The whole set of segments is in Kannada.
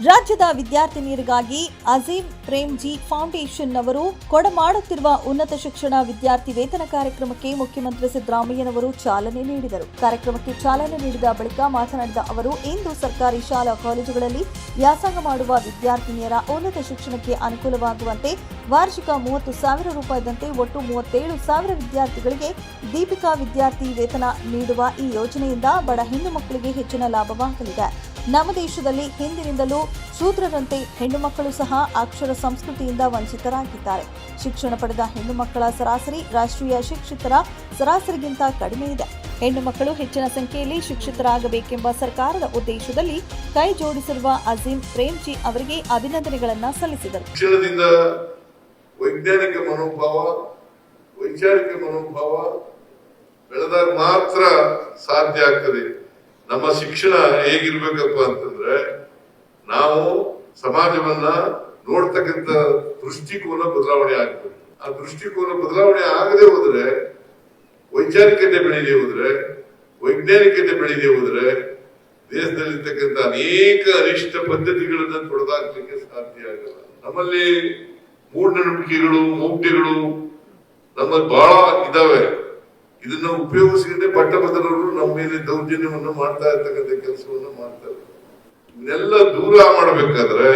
ರಾಜ್ಯದ ವಿದ್ಯಾರ್ಥಿನಿಯರಿಗಾಗಿ ಅಜೀಂ ಪ್ರೇಮ್ಜಿ ಫೌಂಡೇಶನ್ ಅವರು ಕೊಡಮಾಡುತ್ತಿರುವ ಉನ್ನತ ಶಿಕ್ಷಣ ವಿದ್ಯಾರ್ಥಿ ವೇತನ ಕಾರ್ಯಕ್ರಮಕ್ಕೆ ಮುಖ್ಯಮಂತ್ರಿ ಸಿದ್ದರಾಮಯ್ಯನವರು ಚಾಲನೆ ನೀಡಿದರು. ಕಾರ್ಯಕ್ರಮಕ್ಕೆ ಚಾಲನೆ ನೀಡಿದ ಬಳಿಕ ಮಾತನಾಡಿದ ಅವರು, ಇಂದು ಸರ್ಕಾರಿ ಶಾಲಾ ಕಾಲೇಜುಗಳಲ್ಲಿ ವ್ಯಾಸಂಗ ಮಾಡುವ ವಿದ್ಯಾರ್ಥಿನಿಯರ ಉನ್ನತ ಶಿಕ್ಷಣಕ್ಕೆ ಅನುಕೂಲವಾಗುವಂತೆ ವಾರ್ಷಿಕ ಮೂವತ್ತು ಸಾವಿರ ರೂಪಾಯಿದಂತೆ ಒಟ್ಟು ಮೂವತ್ತೇಳು ಸಾವಿರ ವಿದ್ಯಾರ್ಥಿಗಳಿಗೆ ದೀಪಿಕಾ ವಿದ್ಯಾರ್ಥಿ ವೇತನ ನೀಡುವ ಈ ಯೋಜನೆಯಿಂದ ಬಡ ಹೆಣ್ಣು ಮಕ್ಕಳಿಗೆ ಹೆಚ್ಚಿನ ಲಾಭವಾಗಲಿದೆ. ನಮ್ಮ ದೇಶದಲ್ಲಿ ಹಿಂದಿನಿಂದಲೂ ಸೂತ್ರರಂತೆ ಹೆಣ್ಣು ಮಕ್ಕಳು ಸಹ ಅಕ್ಷರ ಸಂಸ್ಕೃತಿಯಿಂದ ವಂಚಿತರಾಗಿದ್ದಾರೆ. ಶಿಕ್ಷಣ ಪಡೆದ ಹೆಣ್ಣು ಮಕ್ಕಳ ಸರಾಸರಿ ರಾಷ್ಟ್ರೀಯ ಶಿಕ್ಷಿತರ ಸರಾಸರಿಗಿಂತ ಕಡಿಮೆ ಇದೆ. ಹೆಣ್ಣು ಮಕ್ಕಳು ಹೆಚ್ಚಿನ ಸಂಖ್ಯೆಯಲ್ಲಿ ಶಿಕ್ಷಿತರಾಗಬೇಕೆಂಬ ಸರ್ಕಾರದ ಉದ್ದೇಶದಲ್ಲಿ ಕೈ ಜೋಡಿಸಿರುವ ಅಜೀಂ ಪ್ರೇಮ್ಜಿ ಅವರಿಗೆ ಅಭಿನಂದನೆಗಳನ್ನು ಸಲ್ಲಿಸಿದರು. ಶಿಕ್ಷಣದಿಂದ ವೈಜ್ಞಾನಿಕ ಮನೋಭಾವ, ವೈಚಾರಿಕ ಮನೋಭಾವ ಬೆಳೆದಾಗ ಮಾತ್ರ ಸಾಧ್ಯ ಆಗ್ತದೆ. ನಮ್ಮ ಶಿಕ್ಷಣ ಹೇಗಿರ್ಬೇಕಪ್ಪ ಅಂತಂದ್ರೆ, ನಾವು ಸಮಾಜವನ್ನ ನೋಡ್ತಕ್ಕಂಥ ದೃಷ್ಟಿಕೋನ ಬದಲಾವಣೆ ಆಗ್ಬೇಕು. ಆ ದೃಷ್ಟಿಕೋನ ಬದಲಾವಣೆ ಆಗದೆ ಹೋದ್ರೆ, ವೈಚಾರಿಕತೆ ಬೆಳೀದೇ ಹೋದ್ರೆ, ವೈಜ್ಞಾನಿಕತೆ ಬೆಳೀದೇ ಹೋದ್ರೆ, ದೇಶದಲ್ಲಿರ್ತಕ್ಕಂಥ ಅನೇಕ ಅನಿಷ್ಟ ಪದ್ಧತಿಗಳನ್ನ ತೊಡೆದಾಕ್ಲಿಕ್ಕೆ ಸಾಧ್ಯ ಆಗಲ್ಲ. ನಮ್ಮಲ್ಲಿ ಮೂಢನಂಬಿಕೆಗಳು ಮೌಢ್ಯಗಳು ನಮ್ಮಲ್ಲಿ ಬಹಳ ಇದಾವೆ. ಇದನ್ನ ಉಪಯೋಗಿಸಿಕೊಂಡೆ ಪಟ್ಟಭದ್ರರು ನಮ್ಮ ಮೇಲೆ ದೌರ್ಜನ್ಯವನ್ನು ಮಾಡ್ತಾ ಇರ್ತಕ್ಕಂಥ ಕೆಲಸವನ್ನು ಮಾಡ್ತಾರೆ ಇದನ್ನೆಲ್ಲ ದೂರ ಮಾಡಬೇಕಾದ್ರೆ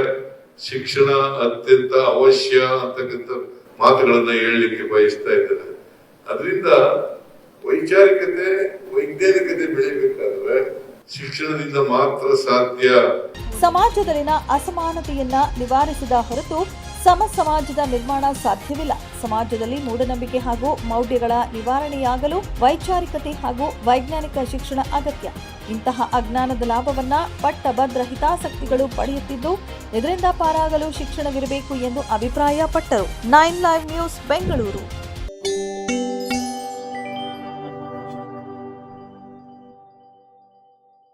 ಶಿಕ್ಷಣ ಅತ್ಯಂತ ಅವಶ್ಯ ಅಂತಕ್ಕಂಥ ಮಾತುಗಳನ್ನ ಹೇಳಲಿಕ್ಕೆ ಬಯಸ್ತಾ ಇದ್ದಾರೆ ಅದರಿಂದ ವೈಚಾರಿಕತೆ, ವೈಜ್ಞಾನಿಕತೆ ಬೆಳಿಬೇಕಾದ್ರೆ ಶಿಕ್ಷಣದಿಂದ ಮಾತ್ರ ಸಾಧ್ಯ. ಸಮಾಜದಲ್ಲಿನ ಅಸಮಾನತೆಯನ್ನ ನಿವಾರಿಸಿದ ಹೊರತು ಸಮ ಸಮಾಜದ ನಿರ್ಮಾಣ ಸಾಧ್ಯವಿಲ್ಲ. ಸಮಾಜದಲ್ಲಿ ಮೂಢನಂಬಿಕೆ ಹಾಗೂ ಮೌಢ್ಯಗಳ ನಿವಾರಣೆಯಾಗಲು ವೈಚಾರಿಕತೆ ಹಾಗೂ ವೈಜ್ಞಾನಿಕ ಶಿಕ್ಷಣ ಅಗತ್ಯ. ಇಂತಹ ಅಜ್ಞಾನದ ಲಾಭವನ್ನ ಪಟ್ಟಭದ್ರ ಹಿತಾಸಕ್ತಿಗಳು ಪಡೆಯುತ್ತಿದ್ದು, ಇದರಿಂದ ಪಾರಾಗಲು ಶಿಕ್ಷಣವಿರಬೇಕು ಎಂದು ಅಭಿಪ್ರಾಯಪಟ್ಟರು. Nine live news Bengaluru.